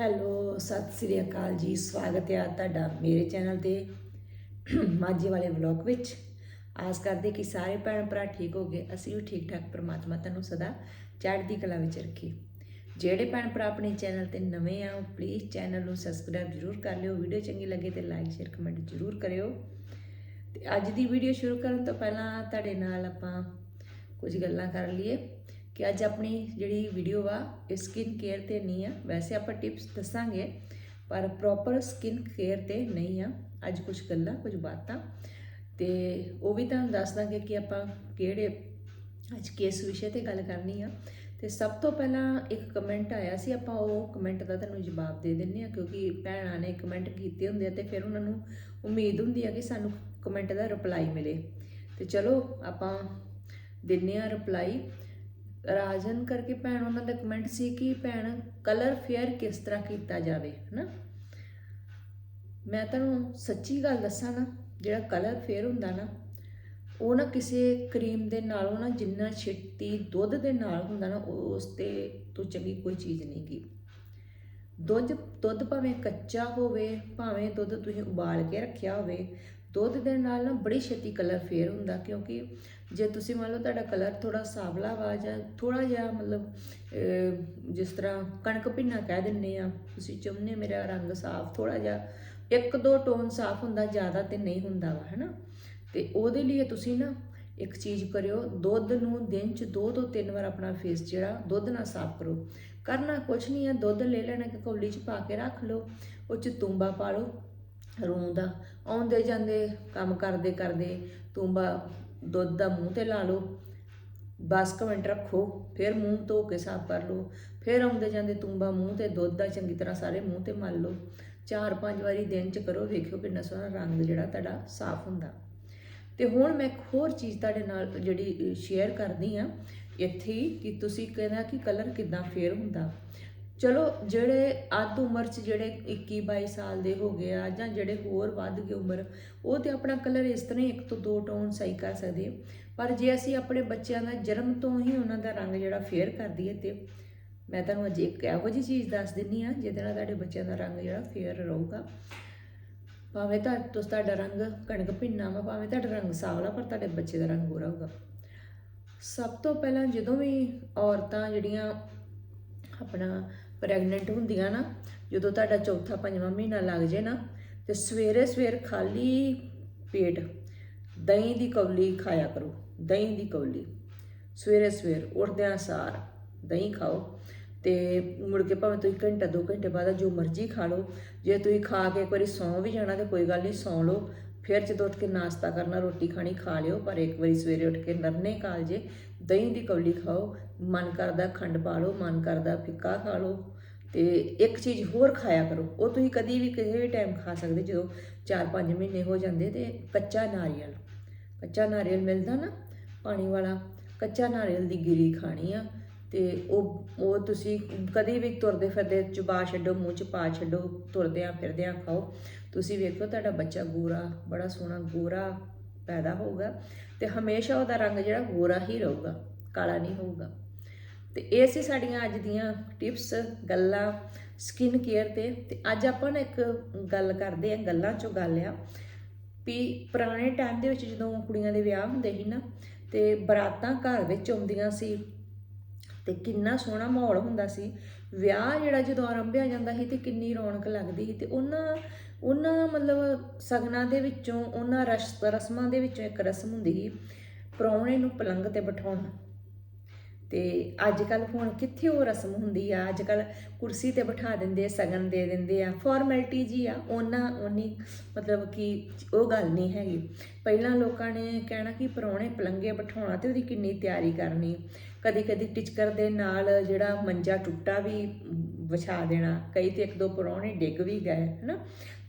Hello, Sat Sri ਅਕਾਲ ਜੀ, ਸਵਾਗਤ ਹੈ ਤੁਹਾਡਾ ਮੇਰੇ ਚੈਨਲ ਤੇ ਮਾਝੇ ਵਾਲੇ ਵਲੌਗ ਵਿੱਚ। ਆਸ ਕਰਦੇ ਕਿ ਸਾਰੇ ਭੈਣ ਭਰਾ ਠੀਕ ਹੋਗੇ, ਅਸੀਂ ਵੀ ਠੀਕ ਠਾਕ ਪ੍ਰਮਾਤਮਾ ਤੁਹਾਨੂੰ ਸਦਾ ਚੜ੍ਹਦੀ ਕਲਾ ਵਿੱਚ ਰੱਖੇ। ਜਿਹੜੇ ਭੈਣ ਭਰਾ ਆਪਣੇ ਚੈਨਲ ਤੇ ਨਵੇਂ ਆ ਪਲੀਜ਼ ਚੈਨਲ ਨੂੰ ਸਬਸਕ੍ਰਾਈਬ ਜ਼ਰੂਰ ਕਰ ਲਿਓ ਵੀਡੀਓ ਚੰਗੀ ਲੱਗੇ ਤੇ ਲਾਈਕ ਸ਼ੇਅਰ ਕਮੈਂਟ ਜ਼ਰੂਰ ਕਰਿਓ। ਤੇ ਅੱਜ ਦੀ ਵੀਡੀਓ ਸ਼ੁਰੂ ਕਰਨ ਤੋਂ ਪਹਿਲਾਂ ਤੁਹਾਡੇ ਨਾਲ ਆਪਾਂ ਕੁਝ ਗੱਲਾਂ ਕਰ ਲਈਏ। ਕਿ ਅੱਜ ਆਪਣੀ ਜਿਹੜੀ ਵੀਡੀਓ ਆ, ਇਹ ਸਕਿਨ ਕੇਅਰ ਤੇ ਨਹੀਂ ਆ। ਵੈਸੇ ਆਪਾਂ ਟਿਪਸ ਦੱਸਾਂਗੇ, ਪਰ ਪ੍ਰੋਪਰ ਸਕਿਨ ਕੇਅਰ ਤੇ ਨਹੀਂ ਆ। ਅੱਜ ਕੁਝ ਗੱਲਾਂ, ਕੁਝ ਬਾਤਾਂ। ਤੇ ਉਹ ਵੀ ਤੁਹਾਨੂੰ ਦੱਸ ਦਾਂਗੇ ਕਿ ਆਪਾਂ ਕਿਹੜੇ ਅੱਜ ਕਿਸ ਵਿਸ਼ੇ ਤੇ ਗੱਲ ਕਰਨੀ ਆ। ਤੇ ਸਭ ਤੋਂ ਪਹਿਲਾਂ ਇੱਕ ਕਮੈਂਟ ਆਇਆ ਸੀ, ਆਪਾਂ ਉਹ ਕਮੈਂਟ ਦਾ ਤੁਹਾਨੂੰ ਜਵਾਬ ਦੇ ਦਿੰਨੇ ਆ, ਕਿਉਂਕਿ ਭੈਣਾਂ ਨੇ ਕਮੈਂਟ ਕੀਤੇ ਹੁੰਦੇ ਆ ਤੇ ਫਿਰ ਉਹਨਾਂ ਨੂੰ ਉਮੀਦ ਹੁੰਦੀ ਆ ਕਿ ਸਾਨੂੰ ਕਮੈਂਟ ਦਾ ਰਿਪਲਾਈ ਮਿਲੇ। ਤੇ ਚਲੋ, ਆਪਾਂ ਦਿੰਨੇ ਆ ਰਿਪਲਾਈ ਰਾਜਨ ਕਰਕੇ ਭੈਣ, ਉਹਨਾਂ ਦਾ ਕਮੈਂਟ ਸੀ ਕਿ ਭੈਣ ਕਲਰ ਫੇਅਰ ਕਿਸ ਤਰ੍ਹਾਂ ਕੀਤਾ ਜਾਵੇ, ਹਨਾ? ਮੈਂ ਤੁਹਾਨੂੰ ਸੱਚੀ ਗੱਲ ਦੱਸਾਂ ਨਾ, ਜਿਹੜਾ ਕਲਰ ਫੇਅਰ ਹੁੰਦਾ ਨਾ, ਉਹ ਨਾ ਕਿਸੇ ਕਰੀਮ ਦੇ ਨਾਲੋਂ ਨਾ ਜਿੰਨਾ ਛਿੱਟੀ ਦੁੱਧ ਦੇ ਨਾਲ ਹੁੰਦਾ ਨਾ, ਉਸ ਤੇ ਤੋਂ ਚੰਗੀ ਕੋਈ ਚੀਜ਼ ਨਹੀਂ ਗੀ। ਦੁੱਧ ਦੁੱਧ ਭਾਵੇਂ ਕੱਚਾ ਹੋਵੇ, ਭਾਵੇਂ ਦੁੱਧ ਤੁਸੀਂ ਉਬਾਲ ਕੇ ਰੱਖਿਆ ਹੋਵੇ ਦੁੱਧ ਦੇ ਨਾਲ ਨਾ ਬੜੀ ਛੇਤੀ ਕਲਰ ਫੇਰ ਹੁੰਦਾ, ਕਿਉਂਕਿ ਜੇ ਤੁਸੀਂ ਮੰਨ ਲਓ ਤੁਹਾਡਾ ਕਲਰ ਥੋੜਾ ਸਾਵਲਾ ਵਾ ਜਾਂ ਥੋੜਾ ਜਿਹਾ ਮਤਲਬ ਜਿਸ ਤਰ੍ਹਾਂ ਕਣਕ ਭਿੰਨਾ ਕਹਿ ਦਿੰਨੇ ਆ ਤੁਸੀਂ ਚਾਹੁੰਦੇ ਮੇਰਾ ਰੰਗ ਸਾਫ਼ ਥੋੜਾ ਜਿਹਾ ਇੱਕ ਦੋ ਟੋਨ ਸਾਫ਼ ਹੁੰਦਾ, ਜ਼ਿਆਦਾ ਤੇ ਨਹੀਂ ਹੁੰਦਾ ਵਾ, ਹੈਨਾ? ਤੇ ਉਹਦੇ ਲਈ ਤੁਸੀਂ ਨਾ ਇੱਕ ਚੀਜ਼ ਕਰਿਓ, ਦੁੱਧ ਨੂੰ ਦਿਨ ਚ ਦੋ ਤੋਂ ਤਿੰਨ ਵਾਰ ਆਪਣਾ ਫੇਸ ਜਿਹੜਾ, ਦੁੱਧ ਨਾਲ ਸਾਫ਼ ਕਰੋ। ਕਰਨਾ ਕੁਛ ਨਹੀਂ ਹੈ, ਦੁੱਧ ਲੈ ਲੈਣਾ ਕਿ ਕੌਲੀ ਚ ਪਾ ਕੇ ਰੱਖ ਲਓ, ਉਹ ਚ ਤੁੰਬਾ ਪਾ ਲਓ ਰੂੰ ਦਾ। ਆਉਂਦੇ ਜਾਂਦੇ, ਕੰਮ ਕਰਦੇ ਕਰਦੇ ਤੂੰਬਾ ਦੁੱਧ ਦਾ ਮੂੰਹ ਤੇ ਲਾ ਲਓ 10 ਮਿੰਟ ਰੱਖੋ, ਫਿਰ ਮੂੰਹ ਧੋ ਕੇ ਸਾਫ਼ ਕਰ ਲਓ, ਫਿਰ ਆਉਂਦੇ ਜਾਂਦੇ ਤੂੰਬਾ ਮੂੰਹ ਤੇ ਦੁੱਧ ਦਾ ਚੰਗੀ ਤਰ੍ਹਾਂ ਸਾਰੇ ਮੂੰਹ ਤੇ ਮਲ ਲਓ, ਚਾਰ ਪੰਜ ਵਾਰੀ ਦਿਨ ਚ ਕਰੋ, ਵੇਖਿਓ ਕਿੰਨਾ ਸੋਹਣਾ ਰੰਗ ਜਿਹੜਾ ਤੁਹਾਡਾ ਸਾਫ਼ ਹੁੰਦਾ। ਤੇ ਹੁਣ ਮੈਂ ਇੱਕ ਹੋਰ ਚੀਜ਼ ਤੁਹਾਡੇ ਨਾਲ ਜਿਹੜੀ ਸ਼ੇਅਰ ਕਰਦੀ ਆ ਇੱਥੇ ਕਿ ਤੁਸੀਂ ਕਹਿੰਦਾ ਕਿ ਕਲਰ ਕਿਦਾਂ ਫੇਰ ਹੁੰਦਾ। ਚਲੋ ਜਿਹੜੇ ਅੱਧ ਉਮਰ 'ਚ ਜਿਹੜੇ 21 22 ਸਾਲ ਦੇ ਹੋ ਗਏ ਆ ਜਾਂ ਜਿਹੜੇ ਹੋਰ ਵੱਧ ਗਏ ਉਮਰ, ਉਹ ਤੇ ਆਪਣਾ ਕਲਰ ਇਸ ਤਰ੍ਹਾਂ ਹੀ ਇੱਕ ਤੋਂ ਦੋ ਟੋਨ ਸਹੀ ਕਰ ਸਕਦੇ। ਪਰ ਜੇ ਅਸੀਂ ਆਪਣੇ ਬੱਚਿਆਂ ਦਾ ਜਨਮ ਤੋਂ ਹੀ ਉਹਨਾਂ ਦਾ ਰੰਗ ਜਿਹੜਾ ਫੇਅਰ ਕਰ ਦਈਏ ਤੇ ਮੈਂ ਤੁਹਾਨੂੰ ਅੱਜ ਇੱਕ ਇਹੋ ਜਿਹੀ ਚੀਜ਼ ਦੱਸ ਦਿੰਨੀ ਆ ਜਿਹਦੇ ਨਾਲ ਤੁਹਾਡੇ ਬੱਚਿਆਂ ਦਾ ਰੰਗ ਜਿਹੜਾ ਫੇਅਰ ਰਹੂਗਾ। ਭਾਵੇਂ ਤਾਂ ਤੁਸੀਂ ਤੁਹਾਡਾ ਰੰਗ ਕਣਕ ਭਿੰਨਾ ਵਾ, ਭਾਵੇਂ ਤੁਹਾਡਾ ਰੰਗ ਸਾਵਲਾ, ਪਰ ਤੁਹਾਡੇ ਬੱਚੇ ਦਾ ਰੰਗ ਗੋਰਾ ਹੋਊਗਾ ਸਭ ਤੋਂ ਪਹਿਲਾਂ ਜਦੋਂ ਵੀ ਔਰਤਾਂ ਜਿਹੜੀਆਂ ਆਪਣਾ ਪ੍ਰੈਗਨੈਂਟ ਹੁੰਦੀਆਂ ਨਾ, ਜਦੋਂ ਤੁਹਾਡਾ ਚੌਥਾ ਪੰਜਵਾਂ ਮਹੀਨਾ ਲੱਗ ਜੇ ਨਾ, ਤੇ ਸਵੇਰੇ ਸਵੇਰ ਖਾਲੀ ਪੇਟ ਦਹੀਂ ਦੀ ਕੌਲੀ ਖਾਇਆ ਕਰੋ, ਦਹੀਂ ਦੀ ਕੌਲੀ। ਸਵੇਰੇ ਸਵੇਰ ਉੱਠਦਿਆਂ ਸਾਰ ਦਹੀਂ ਖਾਓ ਤੇ ਮੁੜ ਕੇ ਭਾਵੇਂ ਤੁਸੀਂ ਘੰਟਾ, ਦੋ ਘੰਟੇ ਬਾਅਦ ਜੋ ਮਰਜ਼ੀ ਖਾ ਲਓ। ਜੇ ਤੁਸੀਂ ਖਾ ਕੇ ਇੱਕ ਵਾਰੀ ਸੌਂ ਵੀ ਜਾਣਾ ਤੇ ਕੋਈ ਗੱਲ ਨਹੀਂ, ਸੌਂ ਲਓ। ਫਿਰ ਜਦੋਂ ਉੱਠ ਕੇ ਨਾਸ਼ਤਾ ਕਰਨਾ, ਰੋਟੀ ਖਾਣੀ ਖਾ ਲਿਓ, ਪਰ ਇੱਕ ਵਾਰੀ ਸਵੇਰੇ ਉੱਠ ਕੇ ਨਰਨੇ ਕਾਲਜੇ ਦਹੀਂ ਦੀ ਕੌਲੀ ਖਾਓ, ਮਨ ਕਰਦਾ ਖੰਡ ਪਾ ਲਓ, ਮਨ ਕਰਦਾ ਫਿੱਕਾ ਖਾ ਲਓ, ਤੇ ਇੱਕ ਚੀਜ਼ ਹੋਰ ਖਾਇਆ ਕਰੋ। ਉਹ ਤੁਸੀਂ ਕਦੀ ਵੀ ਕਿਸੇ ਵੀ ਟਾਈਮ ਖਾ ਸਕਦੇ, ਜਦੋਂ 4-5 ਮਹੀਨੇ ਹੋ ਜਾਂਦੇ ਤੇ ਕੱਚਾ ਨਾਰੀਅਲ। ਕੱਚਾ ਨਾਰੀਅਲ ਮਿਲਦਾ ਨਾ, ਪਾਣੀ ਵਾਲਾ, ਕੱਚਾ ਨਾਰੀਅਲ ਦੀ ਗਿਰੀ ਖਾਣੀ ਆ ਤੇ ਉਹ ਉਹ ਤੁਸੀਂ ਕਦੀ ਵੀ ਤੁਰਦੇ ਫਿਰਦੇ ਚਬਾ ਛੱਡੋ, ਮੂੰਹ ਚ ਪਾ ਛੱਡੋ, ਤੁਰਦਿਆਂ ਫਿਰਦਿਆਂ ਖਾਓ। ਤੁਸੀਂ ਵੇਖੋ ਤੁਹਾਡਾ ਬੱਚਾ ਗੋਰਾ, ਬੜਾ ਸੋਹਣਾ ਗੋਰਾ ਪੈਦਾ ਹੋਊਗਾ ਤੇ ਹਮੇਸ਼ਾ ਉਹਦਾ ਰੰਗ ਜਿਹੜਾ ਗੋਰਾ ਹੀ ਰਹੂਗਾ, ਕਾਲਾ ਨਹੀਂ ਹੋਊਗਾ। ਤੇ ਇਹ ਸੀ ਸਾਡੀਆਂ ਅੱਜ ਦੀਆਂ ਟਿਪਸ, ਗੱਲਾਂ, ਸਕਿਨ ਕੇਅਰ ਤੇ। ਤੇ ਅੱਜ ਆਪਾਂ ਨਾ ਇੱਕ ਗੱਲ ਕਰਦੇ ਆ ਗੱਲਾਂ ਚੋਂ ਗੱਲ ਆ ਵੀ ਪੁਰਾਣੇ ਟਾਈਮ ਦੇ ਵਿੱਚ ਜਦੋਂ ਕੁੜੀਆਂ ਦੇ ਵਿਆਹ ਹੁੰਦੇ ਸੀ ਨਾ, ਤੇ ਬਰਾਤਾਂ ਘਰ ਵਿੱਚ ਆਉਂਦੀਆਂ ਸੀ ਤੇ ਕਿੰਨਾ ਸੋਹਣਾ ਮਾਹੌਲ ਹੁੰਦਾ ਸੀ। ਵਿਆਹ ਜਿਹੜਾ ਜਦੋਂ ਆਰੰਭਿਆ ਜਾਂਦਾ ਸੀ ਤੇ ਕਿੰਨੀ ਰੌਣਕ ਲੱਗਦੀ ਸੀ ਤੇ ਉਹਨਾਂ ਉਹਨਾਂ ਮਤਲਬ ਸਗਨਾਂ ਦੇ ਵਿੱਚੋਂ, ਉਹਨਾਂ ਰਸ, ਰਸਮਾਂ ਦੇ ਵਿੱਚੋਂ ਇੱਕ ਰਸਮ ਹੁੰਦੀ ਸੀ, ਪ੍ਰਾਹੁਣੇ ਨੂੰ ਪਲੰਗ ਤੇ ਬਿਠਾਉਣਾ। ਤੇ ਅੱਜ ਕੱਲ ਹੁਣ ਕਿੱਥੇ ਉਹ ਰਸਮ ਹੁੰਦੀ ਆ? ਅੱਜ ਕੱਲ ਕੁਰਸੀ ਤੇ ਬਿਠਾ ਦਿੰਦੇ ਸਗਨ ਦੇ ਦਿੰਦੇ ਆ। ਫਾਰਮੈਲਿਟੀ ਜੀ ਆ, ਉਹਨਾਂ ਉਨੀ ਮਤਲਬ ਕਿ ਉਹ ਗੱਲ ਨਹੀਂ ਹੈਗੀ। ਪਹਿਲਾਂ ਲੋਕਾਂ ਨੇ ਕਹਿਣਾ ਕਿ ਪਰੌਣੇ ਪਲੰਗੇ ਬਿਠਾਉਣਾ ਤੇ ਉਹਦੀ ਕਿੰਨੀ ਤਿਆਰੀ ਕਰਨੀ। ਕਦੀ ਕਦੀ ਟਿਚਕਰ ਦੇ ਨਾਲ ਜਿਹੜਾ ਮੰਜਾ ਟੁੱਟਾ ਵੀ ਵਿਛਾ ਦੇਣਾ ਕਈ ਤੇ ਇੱਕ ਦੋ ਪਰੌਣੇ ਡਿੱਗ ਵੀ ਗਏ ਹਨਾ?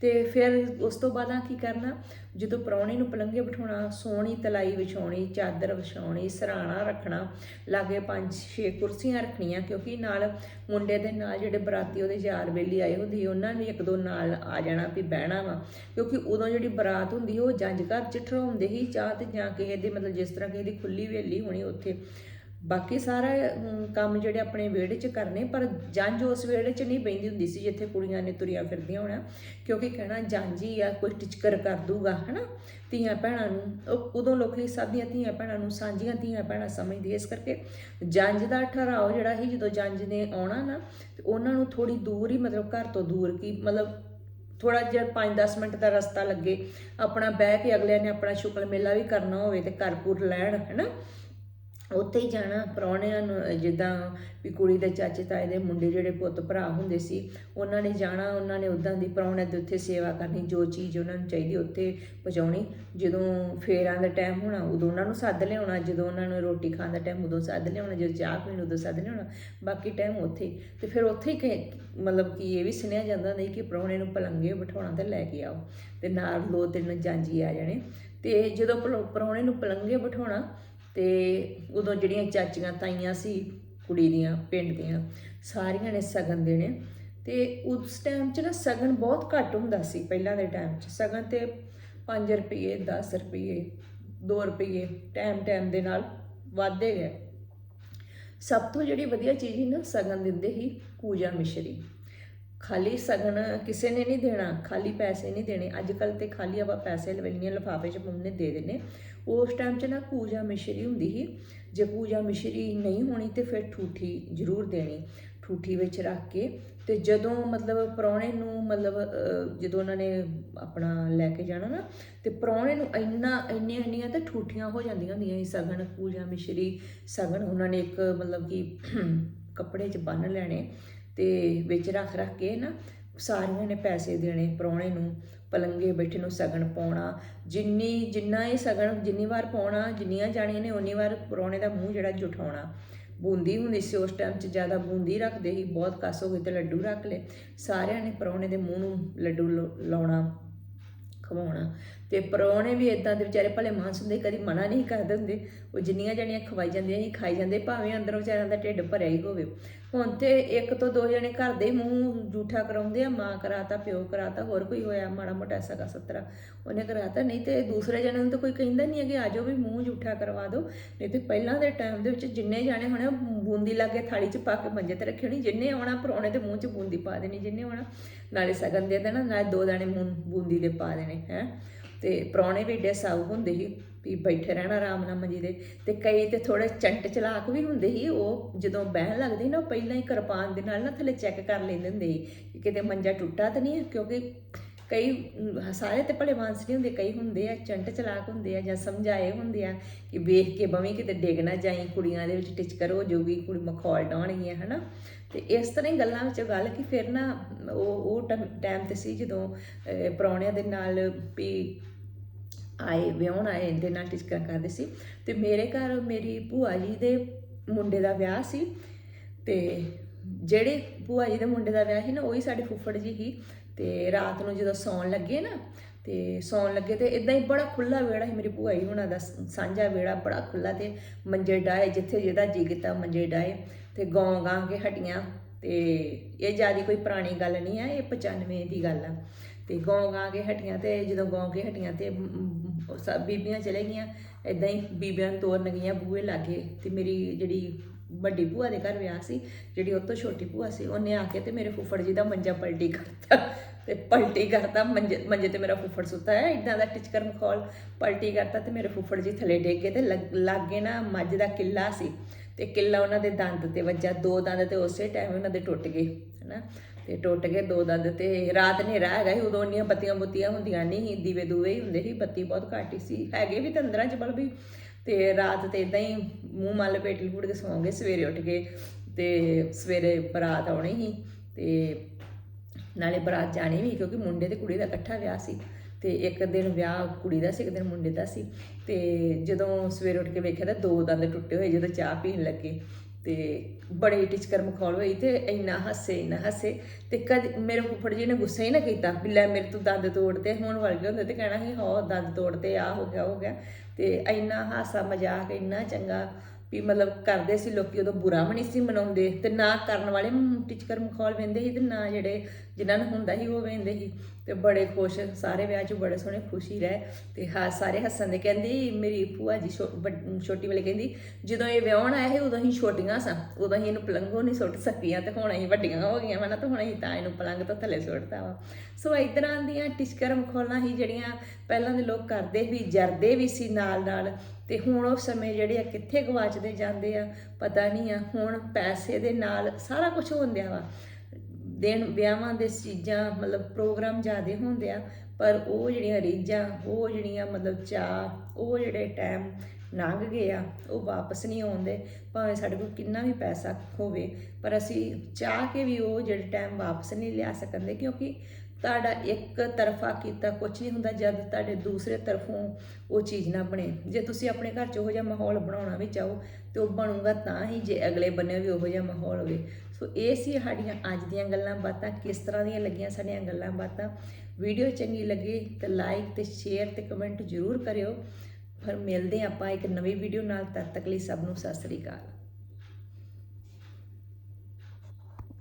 ਤੇ ਫਿਰ ਉਸ ਤੋਂ ਬਾਅਦ ਆ ਕੀ ਕਰਨਾ? ਜਦੋਂ ਪਰੌਣੇ ਨੂੰ ਪਲੰਘੇ ਬਿਠਾਉਣਾ ਸੋਹਣੀ ਤਲਾਈ ਵਿਛਾਉਣੀ ਚਾਦਰ ਵਿਛਾਉਣੀ ਸਰਾਣਾ ਰੱਖਣਾ ਲਾਗੇ ਪੰਜ ਛੇ ਕੁਰਸੀਆਂ ਰੱਖਣੀਆਂ ਕਿਉਂਕਿ ਨਾਲ ਮੁੰਡੇ ਦੇ ਨਾਲ ਜਿਹੜੇ ਬਰਾਤੀ ਉਹਦੇ ਯਾਰ ਬੇਲੀ ਆਏ ਹੁੰਦੀ ਸੀ, ਉਹਨਾਂ ਨੇ ਇੱਕ ਦੋ ਨਾਲ ਆ ਜਾਣਾ ਵੀ ਬਹਿਣਾ ਵਾ ਕਿਉਂਕਿ ਉਦੋਂ ਜਿਹੜੀ ਬਰਾਤ ਹੁੰਦੀ ਉਹ ਜੰਜ ਘਰ ਚ ਠਰਾਉਂਦੇ ਹੀ ਚਾਹ ਤੇ ਜਾਂ ਕਿਸੇ ਦੇ ਮਤਲਬ ਜਿਸ ਤਰ੍ਹਾਂ ਕਿਸੇ ਦੀ ਖੁੱਲੀ ਵੇਲੀ ਹੋਣੀ ਉੱਥੇ। ਬਾਕੀ ਸਾਰਾ ਕੰਮ ਜਿਹੜੇ ਆਪਣੇ ਵਿਹੜੇ 'ਚ ਕਰਨੇ, ਪਰ ਜੰਝ ਉਸ ਵਿਹੜੇ 'ਚ ਨਹੀਂ ਬੈਂਦੀ ਹੁੰਦੀ ਸੀ ਜਿੱਥੇ ਕੁੜੀਆਂ ਨੇ ਤੁਰੀਆਂ ਫਿਰਦੀਆਂ ਹੋਣਾ। ਕਿਉਂਕਿ ਕਹਿਣਾ ਜੰਜ ਹੀ ਆ, ਕੋਈ ਟਿਚਕਰ ਕਰ ਦੂਗਾ, ਹਨਾ, ਧੀਆਂ ਭੈਣਾਂ ਨੂੰ। ਉਹ ਉਦੋਂ ਲੋਕੀ ਸਭ ਧੀਆਂ ਭੈਣਾਂ ਨੂੰ ਸਾਂਝੀਆਂ ਧੀਆਂ ਭੈਣਾਂ ਸਮਝਦੇ ਇਸ ਕਰਕੇ ਜੰਜ ਦਾ ਠਹਿਰਾਓ ਜਿਹੜਾ ਸੀ, ਜਦੋਂ ਜੰਜ ਨੇ ਆਉਣਾ ਨਾ, ਤੇ ਉਹਨਾਂ ਨੂੰ ਥੋੜੀ ਦੂਰ ਹੀ, ਮਤਲਬ ਘਰ ਤੋਂ ਦੂਰ ਕੀ, ਮਤਲਬ ਥੋੜਾ ਜਿਹਾ 5-10 ਮਿੰਟ ਦਾ ਰਸਤਾ ਲੱਗੇ। ਆਪਣਾ ਬਹਿ ਕੇ ਅਗਲਿਆਂ ਨੇ ਆਪਣਾ ਸ਼ੁਕਲ ਮੇਲਾ ਵੀ ਕਰਨਾ ਹੋਵੇ ਤੇ ਘਰਪੁਰ ਲੈਣ, ਹੈਨਾ। ਉੱਥੇ ਹੀ ਜਾਣਾ, ਪ੍ਰਾਹੁਣਿਆਂ ਨੂੰ ਜਿੱਦਾਂ ਵੀ ਕੁੜੀ ਦੇ ਚਾਚੇ ਤਾਏ ਦੇ ਮੁੰਡੇ ਜਿਹੜੇ ਪੁੱਤ ਭਰਾ ਹੁੰਦੇ ਸੀ, ਉਹਨਾਂ ਨੇ ਜਾਣਾ, ਉਹਨਾਂ ਨੇ ਉਦਾਂ ਦੀ ਪ੍ਰਾਹੁਣਿਆਂ ਦੇ ਉੱਥੇ ਸੇਵਾ ਕਰਨੀ, ਜੋ ਚੀਜ਼ ਉਹਨਾਂ ਨੂੰ ਚਾਹੀਦੀ ਉੱਥੇ ਪਹੁੰਚਾਉਣੀ ਜਦੋਂ ਫੇਰਾਂ ਦਾ ਟਾਈਮ ਹੋਣਾ, ਉਦੋਂ ਉਹਨਾਂ ਨੂੰ ਸੱਦ ਲਿਆਉਣਾ, ਜਦੋਂ ਉਹਨਾਂ ਨੂੰ ਰੋਟੀ ਖਾਣ ਦਾ ਟਾਈਮ ਉਦੋਂ ਸੱਦ ਲਿਆਉਣਾ, ਜਦੋਂ ਚਾਹ ਪੀਣ ਉਦੋਂ ਸੱਦ ਲਿਆਉਣਾ, ਬਾਕੀ ਟਾਈਮ ਉੱਥੇ ਹੀ। ਤੇ ਫਿਰ ਉੱਥੇ ਹੀ ਕਿ- ਮਤਲਬ ਕਿ ਇਹ ਵੀ ਸੁਣਿਆ ਜਾਂਦਾ ਨਹੀਂ ਕਿ ਪ੍ਰਾਹੁਣੇ ਨੂੰ ਪਲੰਗੇ ਬਿਠਾਉਣਾ ਤੇ ਲੈ ਕੇ ਆਓ, ਤੇ ਨਾਲ ਦੋ ਤਿੰਨ ਜਾਂਜੀ ਆ ਜਾਣੇ ਤੇ ਜਦੋਂ ਪਲ- ਪ੍ਰਾਹੁਣੇ ਨੂੰ ਪਲੰਗੇ ਬਿਠਾਉਣਾ ਤੇ ਉਦੋਂ ਜਿਹੜੀਆਂ ਚਾਚੀਆਂ ਤਾਈਆਂ ਸੀ, ਕੁੜੀ ਦੀਆਂ, ਪਿੰਡ ਦੀਆਂ, ਸਾਰੀਆਂ ਨੇ ਸਗਨ ਦੇਣੇ। ਤੇ ਉਸ ਟਾਈਮ 'ਚ ਨਾ ਸਗਨ ਬਹੁਤ ਘੱਟ ਹੁੰਦਾ ਸੀ, ਪਹਿਲਾਂ ਦੇ ਟਾਈਮ 'ਚ। ਸਗਨ ਤੇ 5 ਰੁਪਏ 10 ਰੁਪਏ 2 ਰੁਪਏ ਟਾਈਮ ਟਾਈਮ ਦੇ ਨਾਲ ਵੱਧਦੇ ਗਏ। ਸਭ ਤੋਂ ਜਿਹੜੀ ਵਧੀਆ ਚੀਜ਼ ਸੀ ਨਾ, ਸਗਨ ਦਿੰਦੇ ਸੀ ਪੂਜਾ ਮਿਸ਼ਰੀ। ਖਾਲੀ ਸਗਨ ਕਿਸੇ ਨੇ ਨਹੀਂ ਦੇਣਾ, ਖਾਲੀ ਪੈਸੇ ਨਹੀਂ ਦੇਣੇ। ਅੱਜ ਕੱਲ ਤੇ ਖਾਲੀ ਆਪਾਂ ਪੈਸੇ ਲਵਈਆਂ ਲਿਫਾਫੇ 'ਚ ਪਾਉਂਦੇ ਦੇ ਦੇਣੇ ਉਸ ਟਾਈਮ 'ਚ ਨਾ ਪੂਜਾ ਮਿਸ਼ਰੀ ਹੁੰਦੀ ਸੀ। ਜੇ ਪੂਜਾ ਮਿਸ਼ਰੀ ਨਹੀਂ ਹੋਣੀ ਤੇ ਫਿਰ ਠੂਠੀ ਜ਼ਰੂਰ ਦੇਣੀ, ਠੂਠੀ ਵਿੱਚ ਰੱਖ ਕੇ ਤੇ ਜਦੋਂ ਮਤਲਬ ਪ੍ਰਾਹੁਣੇ ਨੂੰ ਮਤਲਬ ਜਦੋਂ ਉਹਨਾਂ ਨੇ ਆਪਣਾ ਲੈ ਕੇ ਜਾਣਾ ਨਾ, ਤੇ ਪ੍ਰਾਹੁਣੇ ਨੂੰ ਇੰਨਾ, ਇੰਨੀਆਂ ਇੰਨੀਆਂ ਤਾਂ ਠੂਠੀਆਂ ਹੋ ਜਾਂਦੀਆਂ ਹੁੰਦੀਆਂ ਸੀ। ਸਗਨ, ਪੂਜਾ ਮਿਸ਼ਰੀ, ਸਗਨ ਉਹਨਾਂ ਨੇ ਇੱਕ ਮਤਲਬ ਕਿ ਕੱਪੜੇ 'ਚ ਬੰਨ ਲੈਣੇ ਤੇ ਵਿੱਚ ਰੱਖ ਰੱਖ ਕੇ ਨਾ ਸਾਰਿਆਂ ਨੇ ਪੈਸੇ ਦੇਣੇ ਪ੍ਰਾਹੁਣੇ ਨੂੰ ਪਲੰਗੇ ਬੈਠੇ ਨੂੰ ਸਗਨ ਪਾਉਣਾ, ਜਿੰਨੀ, ਜਿੰਨਾ ਇਹ ਸਗਨ ਜਿੰਨੀ ਵਾਰ ਪਾਉਣਾ, ਜਿੰਨੀਆਂ ਜਾਣੀਆਂ ਨੇ ਉਨੀ ਵਾਰ ਪ੍ਰਾਹੁਣੇ ਦਾ ਮੂੰਹ ਜਿਹੜਾ ਜੁਠਾਉਣਾ ਬੂੰਦੀ ਹੁੰਦੀ ਸੀ ਉਸ ਟਾਈਮ 'ਚ ਜ਼ਿਆਦਾ ਬੂੰਦੀ ਰੱਖਦੇ ਸੀ, ਬਹੁਤ ਕਸ ਹੋ ਗਈ ਤੇ ਲੱਡੂ ਰੱਖ ਲਏ। ਸਾਰਿਆਂ ਨੇ ਪ੍ਰਾਹੁਣੇ ਦੇ ਮੂੰਹ ਨੂੰ ਲੱਡੂ ਲ- ਲਾਉਣਾ, ਖਵਾਉਣਾ। ਤੇ ਪਰੋਣੇ ਵੀ ਇਦਾਂ ਦੇ ਵਿਚਾਰੇ ਭਲੇ ਮਾਨਸ ਹੁੰਦੇ, ਕਦੀ ਮਨਾ ਨਹੀਂ ਕਰਦੇ ਹੁੰਦੇ। ਉਹ ਜਿੰਨੀਆਂ ਜਣੀਆਂ ਖਵਾਈ ਜਾਂਦੀਆਂ ਹੀ ਖਾਈ ਜਾਂਦੇ, ਭਾਵੇਂ ਅੰਦਰੋਂ ਵਿਚਾਰਿਆਂ ਦਾ ਢਿੱਡ ਭਰਿਆ ਹੀ ਹੋਵੇ। ਹੁਣ ਤੇ ਇੱਕ ਤੋਂ ਦੋ ਜਣੇ ਘਰ ਦੇ ਹੀ ਮੂੰਹ ਜੂਠਾ ਕਰਾਉਂਦੇ ਆ, ਮਾਂ ਕਰਾਤਾ, ਪਿਓ ਕਰਾਤਾ, ਹੋਰ ਕੋਈ ਹੋਇਆ, ਮਾੜਾ ਮੋਟਾ ਸਗਾ ਸਤਰਾ। ਉਹਨੇ ਕਰਾਤਾ, ਨਹੀਂ ਤੇ ਦੂਸਰੇ ਜਣੇ ਨੂੰ ਤਾਂ ਕੋਈ ਕਹਿੰਦਾ ਨਹੀਂ ਹੈ ਕਿ ਆਜੋ ਵੀ ਮੂੰਹ ਜੂਠਾ ਕਰਵਾ ਦਿਓ। ਨਹੀਂ ਤੇ ਪਹਿਲਾਂ ਦੇ ਟਾਈਮ ਦੇ ਵਿੱਚ ਜਿੰਨੇ ਜਾਣੇ ਹੋਣੇ, ਬੂੰਦੀ ਲਾਗੇ ਥਾਲੀ 'ਚ ਪਾ ਕੇ ਮੰਜੇ ਤੇ ਰੱਖੀ ਹੋਣੀ, ਜਿੰਨੇ ਆਉਣਾ ਪਰੋਣੇ ਦੇ ਮੂੰਹ 'ਚ ਬੂੰਦੀ ਪਾ ਦੇਣੀ, ਜਿੰਨੇ ਆਉਣਾ। ਨਾਲੇ ਸਗਨ ਦੇ ਦੇਣਾ, ਨਾਲੇ ਦੋ ਦਾਣੇ ਮੂੰਹ, ਬੂੰਦੀ ਦੇ ਪਾ ਦੇਣੇ, ਹੈ। ਤੇ ਪ੍ਰਾਹੁਣੇ ਵੀ ਏਡੇ ਸਾਊ ਹੁੰਦੇ ਸੀ ਵੀ ਬੈਠੇ ਰਹਿਣਾ ਆਰਾਮ ਨਾਲ ਮੰਜੀ ਦੇ ਤੇ ਕਈ ਤੇ ਥੋੜੇ ਚੰਟ ਚਲਾਕ ਵੀ ਹੁੰਦੇ ਸੀ ਉਹ ਜਦੋਂ ਬਹਿਣ ਲੱਗਦੇ ਸੀ ਨਾ ਉਹ ਪਹਿਲਾਂ ਹੀ ਕਿਰਪਾਨ ਦੇ ਨਾਲ ਨਾ ਥੱਲੇ ਚੈੱਕ ਕਰ ਲੈਂਦੇ ਹੁੰਦੇ ਸੀ ਕਿ ਕਿਤੇ ਮੰਜਾ ਟੁੱਟਾ ਤਾਂ ਨਹੀਂ ਕਿਉਂਕਿ ਕਈ ਸਾਰੇ ਤੇ ਭਲੇ ਮਾਨਸ ਨਹੀਂ ਹੁੰਦੇ ਕਈ ਹੁੰਦੇ ਆ ਚੰਟ ਚਲਾਕ ਹੁੰਦੇ ਆ ਜਾਂ ਸਮਝਾਏ ਹੁੰਦੇ ਆ ਕਿ ਵੇਖ ਕੇ ਬਵੇਂ ਕਿਤੇ ਡਿੱਗ ਨਾ ਜਾਈ ਕੁੜੀਆਂ ਦੇ ਵਿੱਚ ਟਿਚਕਰ ਹੋ ਜਾਊਗੀ ਕੁੜੀ ਮਖੌਲ ਡਾਉਣਗੀਆਂ ਹਨਾ। ਤੇ ਇਸ ਤਰ੍ਹਾਂ ਹੀ ਗੱਲਾਂ ਵਿੱਚ ਗੱਲ ਕਿ ਫਿਰ ਨਾ ਉਹ ਉਹ ਟਾਈਮ ਤੇ ਸੀ ਜਦੋਂ ਅਹ, ਪ੍ਰਾਹੁਣਿਆਂ ਦੇ ਨਾਲ ਵੀ ਆਏ, ਵਿਆਹਣ ਆਏ, ਇਹਦੇ ਨਾਲ ਟਿਚਕਰਾਂ ਕਰਦੇ ਸੀ। ਤੇ ਮੇਰੇ ਘਰ ਮੇਰੀ ਭੂਆ ਜੀ ਦੇ ਮੁੰਡੇ ਦਾ ਵਿਆਹ ਸੀ ਤੇ ਜਿਹੜੇ ਭੂਆ ਜੀ ਦੇ ਮੁੰਡੇ ਦਾ ਵਿਆਹ ਸੀ ਨਾ, ਉਹੀ ਸਾਡੇ ਫੁੱਫੜ ਜੀ ਸੀ। ਤੇ ਰਾਤ ਨੂੰ ਜਦੋਂ ਸੌਣ ਲੱਗੇ ਨਾ, ਤੇ ਸੌਣ ਲੱਗੇ ਤੇ ਇਦਾਂ ਹੀ ਬੜਾ ਖੁੱਲਾ ਵਿਹੜਾ ਸੀ ਮੇਰੀ ਭੂਆ ਜੀ ਹੁਣਾਂ ਦਾ ਸਾਂਝਾ ਵਿਹੜਾ ਬੜਾ ਖੁੱਲਾ ਤੇ ਮੰਜੇ ਡਾਏ ਜਿੱਥੇ ਜਿਹਦਾ ਜੀ ਕੀਤਾ ਮੰਜੇ ਡਾਏ ਤੇ ਗਾਂ ਗਾਂ ਕੇ ਹਟੀਆਂ ਤੇ ਇਹ ਜਿਆਦੀ ਕੋਈ ਪੁਰਾਣੀ ਗੱਲ ਨਹੀਂ ਆ, ਇਹ 95 ਦੀ ਗੱਲ ਆ। ਤੇ ਗਾਉਂ ਗਾ ਕੇ ਹਟੀਆਂ ਤੇ ਜਦੋਂ ਗਾਉਂ ਕੇ ਹਟੀਆਂ ਤੇ ਸਭ ਬੀਬੀਆਂ ਚਲੇ ਗਈਆਂ ਇਦਾਂ ਹੀ ਬੀਬੀਆਂ ਨੂੰ ਤੋਰਨ ਗਈਆਂ ਬੂਹੇ ਲਾਗੇ ਤੇ ਮੇਰੀ ਜਿਹੜੀ ਵੱਡੀ ਭੂਆ ਦੇ ਘਰ ਵਿਆਹ ਸੀ, ਜਿਹੜੀ ਉਹ ਤੋਂ ਛੋਟੀ ਭੂਆ ਸੀ, ਉਹਨੇ ਆ ਕੇ ਤੇ ਮੇਰੇ ਫੁੱਫੜ ਜੀ ਦਾ ਮੰਜਾ ਪਲਟੀ ਕਰਤਾ ਤੇ ਪਲਟੀ ਕਰਤਾ, ਮੰਜੇ ਮੰਜੇ ਤੇ ਮੇਰਾ ਫੁੱਫੜ ਸੁੱਤਾ ਹੈ ਇਦਾਂ ਦਾ ਟਿਚਕਰ ਮਖੌਲ ਪਲਟੀ ਕਰਤਾ ਤੇ ਮੇਰੇ ਫੁੱਫੜ ਜੀ ਥੱਲੇ ਡਿੱਗ ਗਏ ਤੇ ਲਾਗੇ ਨਾ ਮੱਝ ਦਾ ਕਿੱਲਾ ਸੀ ਤੇ ਕਿੱਲਾ ਉਹਨਾਂ ਦੇ ਦੰਦ ਤੇ ਵੱਜਾ, ਦੋ ਦੰਦ ਤੇ ਉਸੇ ਟਾਈਮ ਉਹਨਾਂ ਦੇ ਟੁੱਟ ਗਏ, ਹਨਾ। ਤੇ ਟੁੱਟ ਗਏ ਦੋ ਦੰਦ ਤੇ ਰਾਤ ਹਨੇਰਾ ਹੈਗਾ ਸੀ, ਉਦੋਂ ਇੰਨੀਆਂ ਬੱਤੀਆਂ ਬੁੱਤੀਆਂ ਹੁੰਦੀਆਂ ਨਹੀਂ ਸੀ, ਦੀਵੇ ਦੂਵੇ ਹੀ ਹੁੰਦੇ ਸੀ, ਬੱਤੀ ਬਹੁਤ ਘੱਟ ਹੀ ਸੀ। ਹੈਗੇ ਵੀ ਤਾਂ ਅੰਦਰਾਂ ਚ ਬਲ ਵੀ ਤੇ ਰਾਤ ਤੇ ਇਦਾਂ ਹੀ ਮੂੰਹ ਮੱਲ ਪੇਟ ਲਿਪੜ ਕੇ ਸੌਂ ਸਵੇਰੇ ਉੱਠ ਕੇ ਤੇ ਸਵੇਰੇ ਬਰਾਤ ਆਉਣੀ ਸੀ ਤੇ ਨਾਲੇ ਬਰਾਤ ਜਾਣੀ ਵੀ ਕਿਉਂਕਿ ਮੁੰਡੇ ਤੇ ਕੁੜੀ ਦਾ ਇਕੱਠਾ ਵਿਆਹ ਸੀ ਤੇ ਇੱਕ ਦਿਨ ਵਿਆਹ ਕੁੜੀ ਦਾ ਸੀ, ਇੱਕ ਦਿਨ ਮੁੰਡੇ ਦਾ ਸੀ ਤੇ ਜਦੋਂ ਸਵੇਰ ਉੱਠ ਕੇ ਵੇਖਿਆ ਤਾਂ ਦੋ ਦੰਦ ਟੁੱਟੇ ਹੋਏ, ਜਦੋਂ ਚਾਹ ਪੀਣ ਲੱਗੇ ਤੇ ਬੜੇ ਟਿਚਕਰ ਮਖੌਲ ਹੋਈ ਤੇ ਇੰਨਾ ਹੱਸੇ ਇੰਨਾ ਹੱਸੇ ਤੇ ਕਦ ਮੇਰੇ ਫੁੱਫੜ ਜੀ ਨੇ ਗੁੱਸਾ ਹੀ ਨਾ ਕੀਤਾ ਵੀ ਲੈ ਮੇਰੇ ਤੂੰ ਦੰਦ ਤੋੜਤੇ ਹੁਣ ਵਰਗੇ ਹੁੰਦੇ ਤੇ ਕਹਿਣਾ ਸੀ, ਹੋ, ਦੰਦ ਤੋੜਤੇ ਆ ਹੋ ਗਿਆ ਹੋ ਗਿਆ ਤੇ ਇੰਨਾ ਹਾਸਾ ਮਜ਼ਾਕ, ਇੰਨਾ ਚੰਗਾ ਵੀ ਮਤਲਬ ਕਰਦੇ ਸੀ ਲੋਕੀ ਉਦੋਂ ਬੁਰਾ ਵੀ ਨਹੀਂ ਸੀ ਮਨਾਉਂਦੇ ਤੇ ਨਾ ਕਰਨ ਵਾਲੇ ਟੀਚਰ ਮਖੌਲ ਵੇਂਦੇ ਸੀ ਤੇ ਨਾ ਜਿਹੜੇ ਜਿਨ੍ਹਾਂ ਨੂੰ ਹੁੰਦਾ ਸੀ, ਉਹ ਵੇਂਦੇ ਸੀ ਤੇ ਬੜੇ ਖੁਸ਼, ਸਾਰੇ ਵਿਆਹ 'ਚ ਬੜੇ ਸੋਹਣੇ ਖੁਸ਼ੀ ਰਹੇ ਤੇ ਹਾਂ, ਸਾਰੇ ਹੱਸਣ ਦੇ ਕਹਿੰਦੀ ਮੇਰੀ ਭੂਆ ਜੀ ਛੋ- ਵੱਡ- ਛੋਟੀ ਵਾਲੀ ਕਹਿੰਦੀ, ਜਦੋਂ ਇਹ ਵਿਆਹਣ ਆਇਆ ਸੀ, ਉਦੋਂ ਹੀ ਛੋਟੀਆਂ ਸਾਂ, ਉਦੋਂ ਹੀ ਇਹਨੂੰ ਪਲੰਘੋਂ ਨਹੀਂ ਸੁੱਟ ਸਕੀਆਂ ਤੇ ਹੁਣ ਅਸੀਂ ਵੱਡੀਆਂ ਹੋ ਗਈਆਂ ਵਾ ਨਾ ਤੇ ਹੁਣ ਅਸੀਂ ਤਾਂ ਇਹਨੂੰ ਪਲੰਘ ਤੋਂ ਥੱਲੇ ਸੁੱਟਦਾ ਵਾ। ਸੋ ਇਸ ਦੀਆਂ ਟਿਚਕਰ ਮਖੌਲਾਂ ਹੀ ਜਿਹੜੀਆਂ ਪਹਿਲਾਂ ਦੇ ਲੋਕ ਕਰਦੇ ਵੀ ਜਰਦੇ ਵੀ ਸੀ ਨਾਲ ਨਾਲ ਤੇ ਹੁਣ ਉਹ ਸਮੇਂ ਜਿਹੜੇ ਆ ਕਿੱਥੇ ਗਵਾਚਦੇ ਜਾਂਦੇ ਆ, ਪਤਾ ਨਹੀਂ ਆ, ਹੁਣ ਪੈਸੇ ਦੇ ਨਾਲ ਸਾਰਾ ਕੁਝ ਹੁੰਦਿਆ ਵਾ। ਦਿਨ ਵਿਆਹਾਂ ਦੇ ਚੀਜ਼ਾਂ ਮਤਲਬ ਪ੍ਰੋਗਰਾਮ ਜ਼ਿਆਦੇ ਹੁੰਦੇ ਆ, ਪਰ ਉਹ ਜਿਹੜੀਆਂ ਰੀਝਾਂ, ਉਹ ਜਿਹੜੀਆਂ ਮਤਲਬ ਚਾਹ ਉਹ ਜਿਹੜੇ ਟਾਈਮ ਲੰਘ ਗਏ ਆ, ਉਹ ਵਾਪਸ ਨਹੀਂ ਆਉਂਦੇ, ਭਾਵੇਂ ਸਾਡੇ ਕੋਲ ਕਿੰਨਾ ਵੀ ਪੈਸਾ ਹੋਵੇ, ਪਰ ਅਸੀਂ ਚਾਹ ਕੇ ਵੀ ਉਹ ਜਿਹੜੇ ਟਾਈਮ ਵਾਪਸ ਨਹੀਂ ਲਿਆ ਸਕਦੇ ਕਿਉਂਕਿ ਤੁਹਾਡਾ ਇੱਕ ਤਰਫਾ ਕੀਤਾ ਕੁਝ ਨਹੀਂ ਹੁੰਦਾ ਜਦ ਤੁਹਾਡੇ ਦੂਸਰੇ ਤਰਫੋਂ ਉਹ ਚੀਜ਼ ਨਾ ਬਣੇ। ਜੇ ਤੁਸੀਂ ਆਪਣੇ ਘਰ 'ਚ ਉਹੋ ਜਿਹਾ ਮਾਹੌਲ ਬਣਾਉਣਾ ਵੀ ਚਾਹੋ ਤੇ ਉਹ ਬਣੂਗਾ ਤਾਂ ਹੀ ਜੇ ਅਗਲੇ ਬੰਨੇ ਵੀ ਉਹੋ ਜਿਹਾ ਮਾਹੌਲ ਹੋਵੇ। ਸੋ ਇਹ ਸੀ ਸਾਡੀਆਂ ਅੱਜ ਦੀਆਂ ਗੱਲਾਂ ਬਾਤਾਂ, ਕਿਸ ਤਰ੍ਹਾਂ ਦੀਆਂ ਲੱਗੀਆਂ ਸਾਡੀਆਂ ਗੱਲਾਂ ਬਾਤਾਂ। ਵੀਡੀਓ ਚੰਗੀ ਲੱਗੀ ਤੇ ਲਾਈਕ ਤੇ ਸ਼ੇਅਰ ਤੇ ਕਮੈਂਟ ਜ਼ਰੂਰ ਕਰਿਓ। ਫਿਰ ਮਿਲਦੇ ਹਾਂ ਆਪਾਂ ਇੱਕ ਨਵੀਂ ਵੀਡੀਓ ਨਾਲ, ਤਦ ਤੱਕ ਲਈ ਸਭ ਨੂੰ ਸਤਿ ਸ੍ਰੀ ਅਕਾਲ।